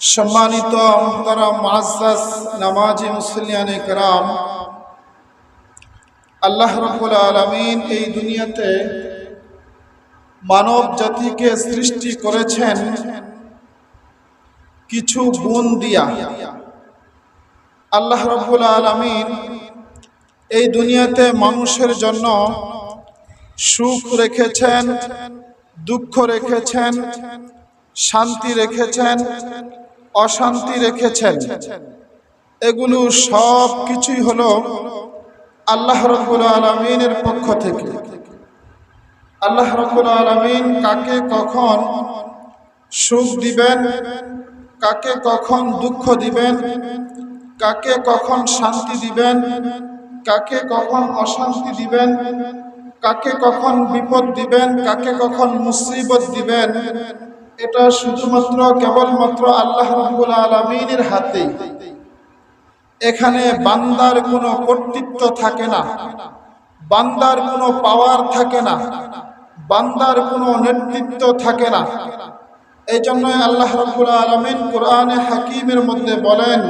সম্মানিত নামাজি মুসলিয়ানে কেরাম আল্লাহ রব্বুল আলমিন এই দুনিয়াতে মানব জাতিকে সৃষ্টি করেছেন কিছু গুণ দিয়া। আল্লাহ রব্বুল আলমিন এই দুনিয়াতে মানুষের জন্য সুখ রেখেছেন, দুঃখ রেখেছেন, শান্তি রেখেছেন অশান্তি রেখেছেন। এগুলো সব কিছুই হলো আল্লাহ রব্বুল আলমিনের পক্ষ থেকে। আল্লাহ রব্বুল আলমিন কাকে কখন সুখ দিবেন, কাকে কখন দুঃখ দিবেন, কাকে কখন শান্তি দিবেন, কাকে কখন অশান্তি দিবেন, কাকে কখন বিপদ দিবেন, কাকে কখন মুসিবত দিবেন এটা শুধুমাত্র কেবলমাত্র আল্লাহ রব্বুল আলমিনের হাতে এখানে বান্দার কোনো কর্তৃত্ব থাকে না বান্দার কোনো পাওয়ার থাকে না বান্দার কোনো নেতৃত্ব থাকে না এই জন্য আল্লাহ রব্বুল আলমিন কোরআনে হাকিমের মধ্যে বলেন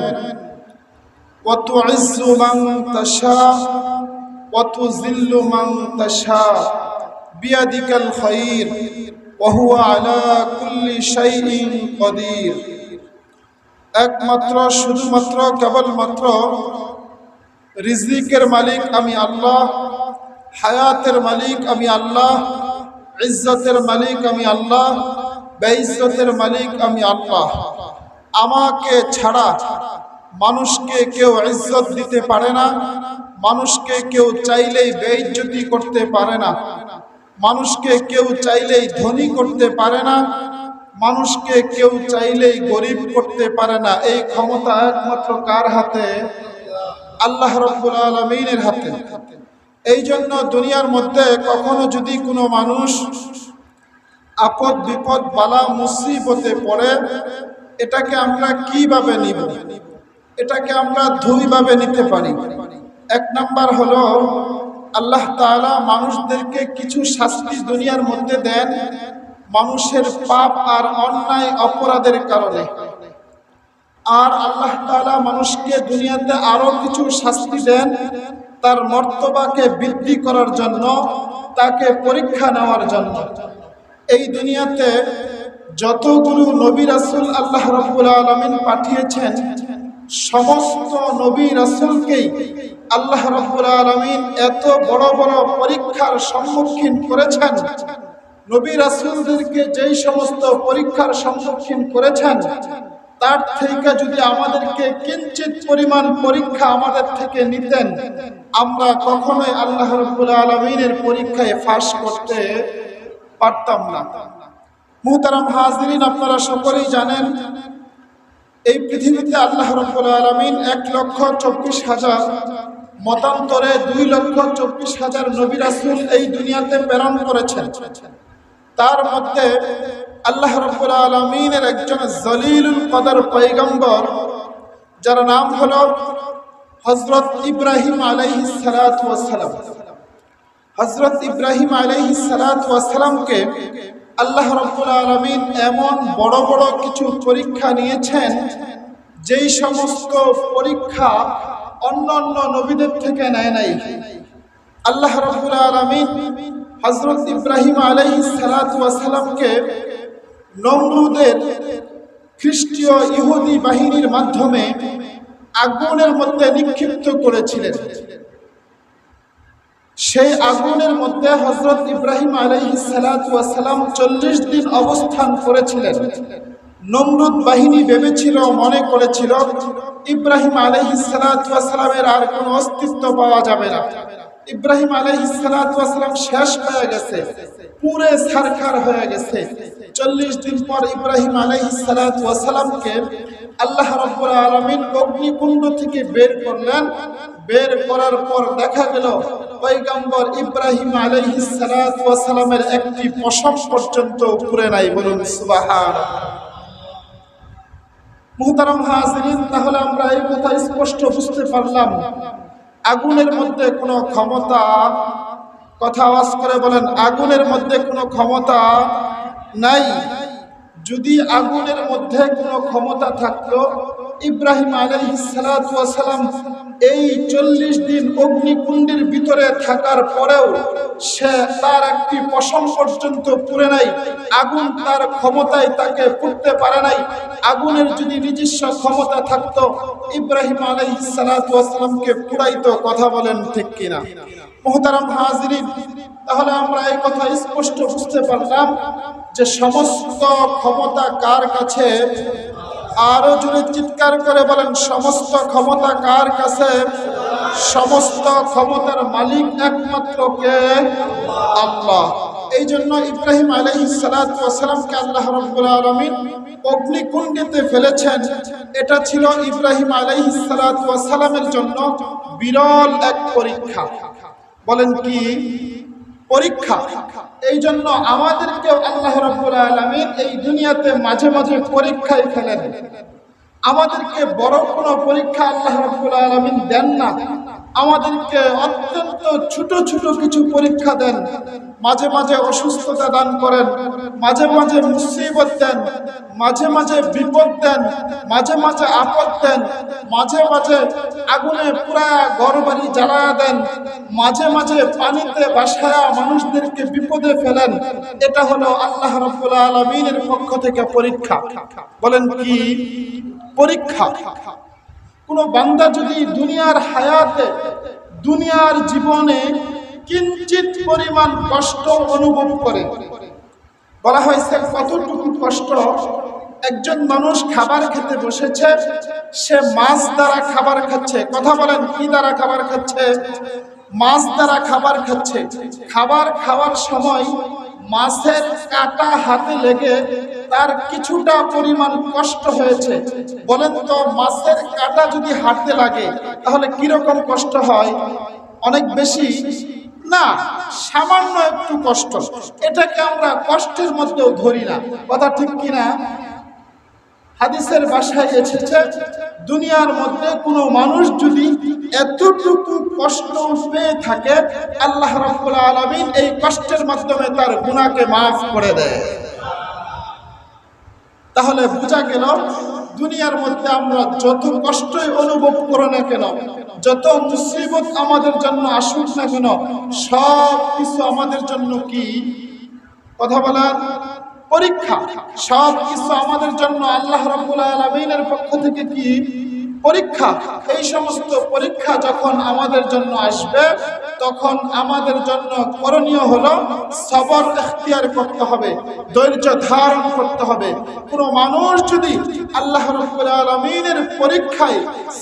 وتعز من تشاء وتذل من تشاء بيدك الخير وهو على كل شيء قدير একমাত্র শুধুমাত্র কেবলমাত্র রিজিকের মালিক আমি আল্লাহ হায়াতের মালিক আমি আল্লাহ ইজ্জতের মালিক আমি আল্লাহ বেইজ্জতের মালিক আমি আল্লাহ আমাকে ছাড়া মানুষকে কেউ ইজ্জত দিতে পারে না মানুষকে কেউ চাইলেই বেইজ্জতি করতে পারে না মানুষকে কেউ চাইলেই ধনী করতে পারে না, মানুষকে কেউ চাইলেই গরিব করতে পারে না। এই ক্ষমতা একমাত্র কার হাতে? আল্লাহ রব্বুল আলমিনের হাতে। এই জন্য দুনিয়ার মধ্যে কখনো যদি কোনো মানুষ আপদ বিপদ, বালা মুসিবতে পড়ে, এটাকে আমরা কীভাবে নিব? এটাকে আমরা দুইভাবে নিতে পারি। এক নাম্বার হলো আল্লাহ তাআলা মানুষদেরকে কিছু শাস্তি দুনিয়ার মধ্যে দেন মানুষের পাপ আর অন্যায় অপরাধের কারণে। আর আল্লাহ তাআলা মানুষকে দুনিয়াতে আরও কিছু শাস্তি দেন তার মর্তবাকে বৃদ্ধি করার জন্য, তাকে পরীক্ষা নেওয়ার জন্য। এই দুনিয়াতে যতগুলো নবী রাসূল আল্লাহ রাব্বুল আলামিন পাঠিয়েছেন, সমস্ত নবী রাসূলকেই আল্লাহ রাব্বুল আলামিন এত বড় বড় পরীক্ষার সম্মুখীন করেছেন। নবী রাসূলদেরকে যেই সমস্ত পরীক্ষার সম্মুখীন করেছেন, তার থেকে যদি আমাদেরকে কিঞ্চিত পরিমাণ পরীক্ষা আমাদের থেকে নিতেন, আমরা কখনোই আল্লাহ রাব্বুল আলামিনের পরীক্ষায় ফাঁস করতে পারতাম না। মুহতারাম হাজরিন, আপনারা সকলেই জানেন এই পৃথিবীতে আল্লাহ রব্বুল আলমিন এক লক্ষ চব্বিশ হাজার, মতান্তরে দুই লক্ষ চব্বিশ হাজার নবী এই দুনিয়াতে প্রেরণ করেছেন। তার মধ্যে আল্লাহ রব্বুল আলমিনের একজন জলিলুল কদর পৈগম্বর যার নাম হল হজরত ইব্রাহিম আলাইহি সালাম। হজরত ইব্রাহিম আলাইহি সালামকে আল্লাহ রব্বুল আলমিন এমন বড় বড় কিছু পরীক্ষা নিয়েছেন, যেই সমস্ত পরীক্ষা অন্য অন্য নবীদের থেকে নেয় নাই। আল্লাহ রব্বুল আলমিন হজরত ইব্রাহিম আলহি সালাতামকে নমরুদের খ্রিস্টীয় ইহুদি বাহিনীর মাধ্যমে আগুনের মধ্যে নিক্ষিপ্ত করেছিলেন। সেই আগুনের মধ্যে হজরত ইব্রাহিম আলহিসালাম চল্লিশ দিন অবস্থান করেছিলেন। নমরুদ বাহিনী ভেবেছিল, মনে করেছিল, ইব্রাহিম আলহিসালামের আর কোনো অস্তিত্ব পাওয়া যাবে না। ইব্রাহিম আলহিসালাম শেষ হয়ে গেছে, পুরে সারখার হয়ে গেছে। চল্লিশ দিন পর ইব্রাহিম আলহিসালামকে আল্লাহ রব্বুল আলমিন অগ্নিকুণ্ড থেকে বের করলেন। বের করার পর দেখা গেল পৈগম্বর ইব্রাহিম আলাইহিস সালামের একটি পশম পর্যন্ত উপরে নাই বলুন সুবাহান মুহতারাম হাজরিন, তাহলে আমরা এই কথা স্পষ্ট বুঝতে পারলাম। আগুনের মধ্যে কোনো ক্ষমতা। কথা আওয়াজ করে বলেন আগুনের মধ্যে কোনো ক্ষমতা নাই। যদি আগুনের মধ্যে কোনো ক্ষমতা থাকতো ইব্রাহিম আলাইসালাম এই চল্লিশ দিন অগ্নিকুণ্ডের ভিতরে থাকার পরেও সে তার একটি পশম পর্যন্ত পুড়ে নাই, আগুন তার ক্ষমতায় তাকে পুড়তে পারে নাই, আগুনের যদি নিজস্ব ক্ষমতা থাকতো, ইব্রাহিম আলাইসালামকে পুরাইতো কথা বলেন ঠিক কিনা? মোহতারাম হাজরিন, তাহলে আমরা এই কথা স্পষ্ট বুঝতে পারলাম যে সমস্ত ক্ষমতা কার কাছে? আরও জোরে চিৎকার করে বলেন, সমস্ত ক্ষমতা কার কাছে? সমস্ত ক্ষমতার মালিক একমাত্র কে? আল্লাহ। এই জন্য ইব্রাহিম আলাইসালামকে আল্লাহ রব্বুল আলমিন অগ্নিকুণ্ডেতে ফেলেছেন। এটা ছিল ইব্রাহিম আলাইসালামের জন্য বিরল এক পরীক্ষা। বলেন কি? পরীক্ষা। এই জন্য আমাদেরকেও আল্লাহ রাবুল আলমিন এই দুনিয়াতে মাঝে মাঝে পরীক্ষায় ফেলেন আমাদেরকে বড় কোনো পরীক্ষা আল্লাহ রাবুল আলমিন দেন না। আমাদেরকে অত্যন্ত ছোট ছোট কিছু পরীক্ষা দেন। মাঝে মাঝে অসুস্থতা দান করেন। মাঝে মাঝে মুসিবত দেন। মাঝে মাঝে বিপদ দেন। মাঝে মাঝে আপদ দেন। মাঝে মাঝে আগুনে পুরা ঘর বাড়ি জ্বালা দেন। মাঝে মাঝে পানিতে বাসায়া মানুষদেরকে বিপদে ফেলেন। এটা হলো আল্লাহ রব্বুল আলমিনের পক্ষ থেকে পরীক্ষা। বলেন কি? পরীক্ষা। কোন বান্দা যদি দুনিয়ার হায়াতে, দুনিয়ার জীবনে কিঞ্চিত পরিমাণ কষ্ট অনুভব করে, বলা হয়েছে কতটুকু কষ্ট? একজন মানুষ খাবার খেতে বসেছে, সে মাছ দ্বারা খাবার খাচ্ছে। কথা বলেন, কি দ্বারা খাবার খাচ্ছে? মাছ দ্বারা খাবার খাচ্ছে। খাবার খাওয়ার সময় মাছের কাটা হাতে লেগে তার কিছুটা পরিমাণ কষ্ট হয়েছে। বলেন তো, মাছের কাটা যদি হাঁটতে লাগে, তাহলে কীরকম কষ্ট হয়? অনেক বেশি? না, সামান্য একটু কষ্ট। এটাকে আমরা কষ্টের মধ্যেও ধরি না। কথা ঠিক কিনা? হাদিসের বাসায় এসেছে, দুনিয়ার মধ্যে কোনো মানুষ যদি এতটুকু কষ্ট পেয়ে থাকে, আল্লাহ রাব্বুল আলামিন এই কষ্টের মাধ্যমে তার গুণাকে মাফ করে দেয়। তাহলে বোঝা গেল, দুনিয়ার মধ্যে আমরা যত কষ্টই অনুভব করো না কেন, যত মুসিবত আমাদের জন্য আসুক না কেন সব কিছু আমাদের জন্য কি? কথা বলার পরীক্ষা সব কিছু আমাদের জন্য আল্লাহ রাব্বুল আলমিনের পক্ষ থেকে কি? পরীক্ষা, এই সমস্ত পরীক্ষা যখন আমাদের জন্য আসবে, তখন আমাদের জন্য করণীয় হলো সবর এখতিয়ার করতে হবে, ধৈর্য ধারণ করতে হবে। কোনো মানুষ যদি আল্লাহ রব্বুল আলমিনের পরীক্ষায়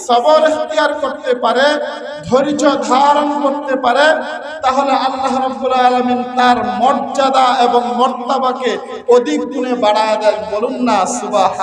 সবর এখতিয়ার করতে পারে, ধৈর্য ধারণ করতে পারে, তাহলে আল্লাহ রব্বুল আলমিন তার মর্যাদা এবং মর্তাবাকে অধিক গুণে বাড়ায় দেন। বলুন না সুবাহ